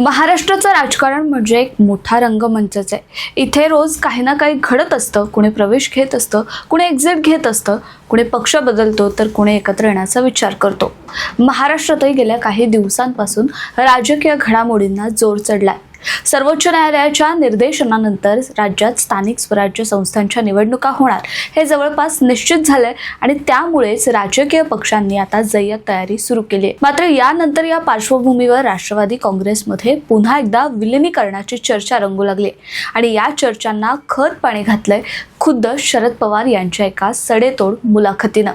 महाराष्ट्राचं राजकारण म्हणजे एक मोठा रंगमंचच आहे. इथे रोज काही ना काही घडत असतं. कुणी प्रवेश घेत असतं कुणी एक्झिट घेत असतं कुणी पक्ष बदलतो तर कुणी एकत्र येण्याचा विचार करतो. महाराष्ट्रातही गेल्या काही दिवसांपासून राजकीय घडामोडींना जोर चढलाय. सर्वोच्च न्यायालयाच्या निर्देशनानंतर राज्यात स्थानिक स्वराज्य संस्थांच्या निवडणुका होणार हे जवळपास निश्चित झालंय आणि त्यामुळेच राजकीय पक्षांनी आता जय्यत तयारी सुरू केली आहे. मात्र यानंतर या पार्श्वभूमीवर राष्ट्रवादी काँग्रेसमध्ये पुन्हा एकदा विलिनीकरणाची चर्चा रंगू लागली आणि या चर्चांना खत पाणी घातलंय खुद्द शरद पवार यांच्या एका सडेतोड मुलाखतीनं.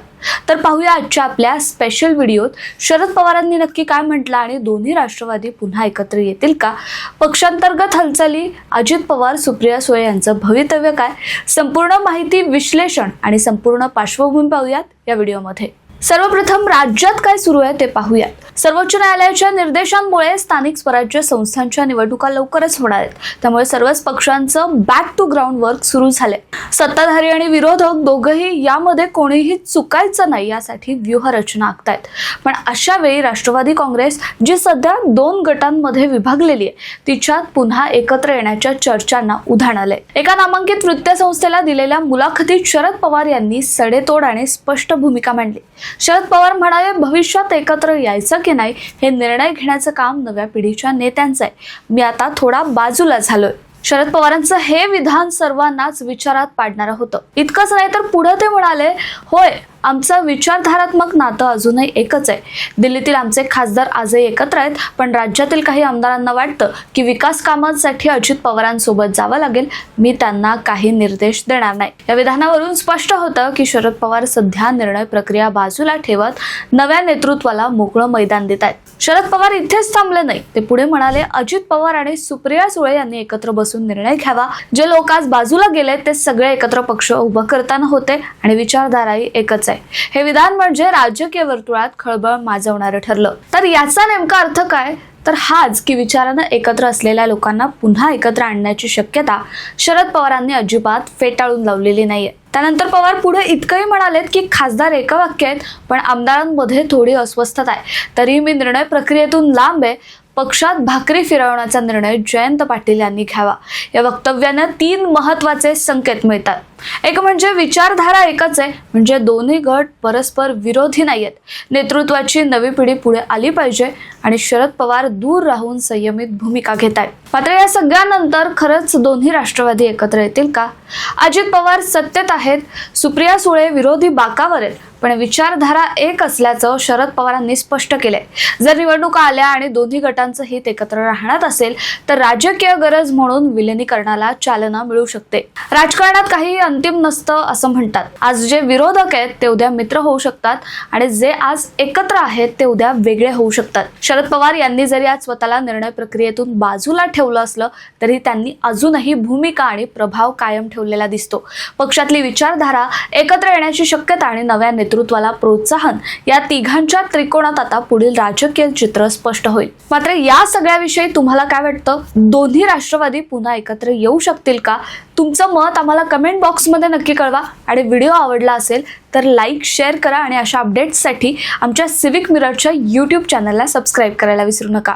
तर पाहूया आजच्या आपल्या स्पेशल व्हिडिओत शरद पवारांनी नक्की काय म्हटलं आणि दोन्ही राष्ट्रवादी पुन्हा एकत्र येतील का? पक्षांतर्गत हालचाली अजित पवार सुप्रिया सुळे यांचं भवितव्य काय? संपूर्ण माहिती विश्लेषण आणि संपूर्ण पार्श्वभूमी पाहूयात या व्हिडिओमध्ये सर्वप्रथम राज्यात काय सुरू आहे ते पाहूयात. सर्वोच्च न्यायालयाच्या निर्देशांमुळे स्थानिक स्वराज्य संस्थांच्या निवडणुका लवकरच होणार आहेत. त्यामुळे सर्वच पक्षांचं बॅक टू ग्राउंड वर्क सुरू झालंय. सत्ताधारी आणि विरोधक दोघंही यामध्ये कोणीही चुकायचं नाही यासाठी व्यूहरचना आखतायत. पण अशा वेळी राष्ट्रवादी काँग्रेस जी सध्या दोन गटांमध्ये विभागलेली आहे तिच्यात पुन्हा एकत्र येण्याच्या चर्चांना उधाण आलंय. एका नामांकित वृत्तसंस्थेला दिलेल्या मुलाखतीत शरद पवार यांनी सडेतोड आणि स्पष्ट भूमिका मांडली. शरद पवार म्हणाले भविष्यात एकत्र यायचं की नाही हे निर्णय घेण्याचं काम नव्या पिढीच्या नेत्यांचं आहे. मी आता थोडा बाजूला झालोय. शरद पवारांचं हे विधान सर्वांनाच विचारात पाडणारं होतं. इतकंच नाही तर पुढे ते म्हणाले होय आमचं विचारधारात्मक नातं अजूनही एकच आहे. दिल्लीतील आमचे खासदार आजही एकत्र आहेत पण राज्यातील काही आमदारांना वाटतं की विकास कामांसाठी अजित पवारांसोबत जावं लागेल. मी त्यांना काही निर्देश देणार नाही. या विधानावरून स्पष्ट होतं की शरद पवार सध्या निर्णय प्रक्रिया बाजूला ठेवत नव्या नेतृत्वाला मोकळं मैदान देत आहेत. शरद पवार इथेच थांबले नाही. ते पुढे म्हणाले अजित पवार आणि सुप्रिया सुळे यांनी एकत्र बसून निर्णय घ्यावा. जे लोक आज बाजूला गेले ते सगळे एकत्र पक्ष उभं करताना होते आणि विचारधाराही एकच आहे. हे विधान म्हणजे राजकीय वर्तुळात खळबळ माजवणारं ठरलं. तर याचा नेमका अर्थ काय? तर हाच की विचारानं एकत्र असलेल्या लोकांना पुन्हा एकत्र आणण्याची शक्यता शरद पवारांनी अजिबात फेटाळून लावलेली नाहीये. त्यानंतर पवार पुढे इतकंही म्हणालेत की खासदार एका वाक्य आहेत पण आमदारांमध्ये थोडी अस्वस्थता आहे. तरी मी निर्णय प्रक्रियेतून लांब आहे. पक्षात भाकरी फिरवण्याचा निर्णय जयंत पाटील यांनी घ्यावा. या वक्तव्यानं तीन महत्त्वाचे संकेत मिळतात. एक म्हणजे विचारधारा एकच आहे. म्हणजे दोन्ही गट परस्पर विरोधी नाहीयेत. नेतृत्वाची नवी पिढी पुढे आली पाहिजे आणि शरद पवार दूर राहून संयमित भूमिका घेत आहेत. मात्र या सगळ्यानंतर खरंच दोन्ही राष्ट्रवादी एकत्र येतील का? अजित पवार सत्तेत आहेत. सुप्रिया सुळे विरोधी बाकावर आहेत. पण विचारधारा एक असल्याचं शरद पवारांनी स्पष्ट केलंय. जर निवडणुका आल्या आणि दोन्ही गटांचं हित एकत्र राहण्यात असेल तर राजकीय गरज म्हणून विलिनीकरणाला चालना मिळू शकते. राजकारणात काही अंतिम नसतं असं म्हणतात. आज जे विरोधक आहेत ते उद्या मित्र होऊ शकतात आणि जे आज एकत्र आहेत ते उद्या वेगळे होऊ शकतात. शरद पवार यांनी जरी आज स्वतःला निर्णय प्रक्रियेतून बाजूला ठेवलं असलं तरी त्यांनी अजूनही भूमिका आणि प्रभाव कायम ठेवलेला दिसतो. पक्षातली विचारधारा एकत्र येण्याची शक्यता आणि नव्या नेतृत्व नेतृत्वाला प्रोत्साहन या तिघांच्या त्रिकोणात आता पुढील राजकीय चित्र स्पष्ट होईल. मात्र या सगळ्याविषयी तुम्हाला काय वाटतं? दोन्ही राष्ट्रवादी पुन्हा एकत्र येऊ शकतील का? तुमचं मत आम्हाला कमेंट बॉक्समध्ये नक्की कळवा. आणि व्हिडिओ आवडला असेल तर लाईक शेअर करा आणि अशा अपडेट्ससाठी आमच्या सिविक मिररच्या यूट्यूब चॅनलला सबस्क्राईब करायला विसरू नका.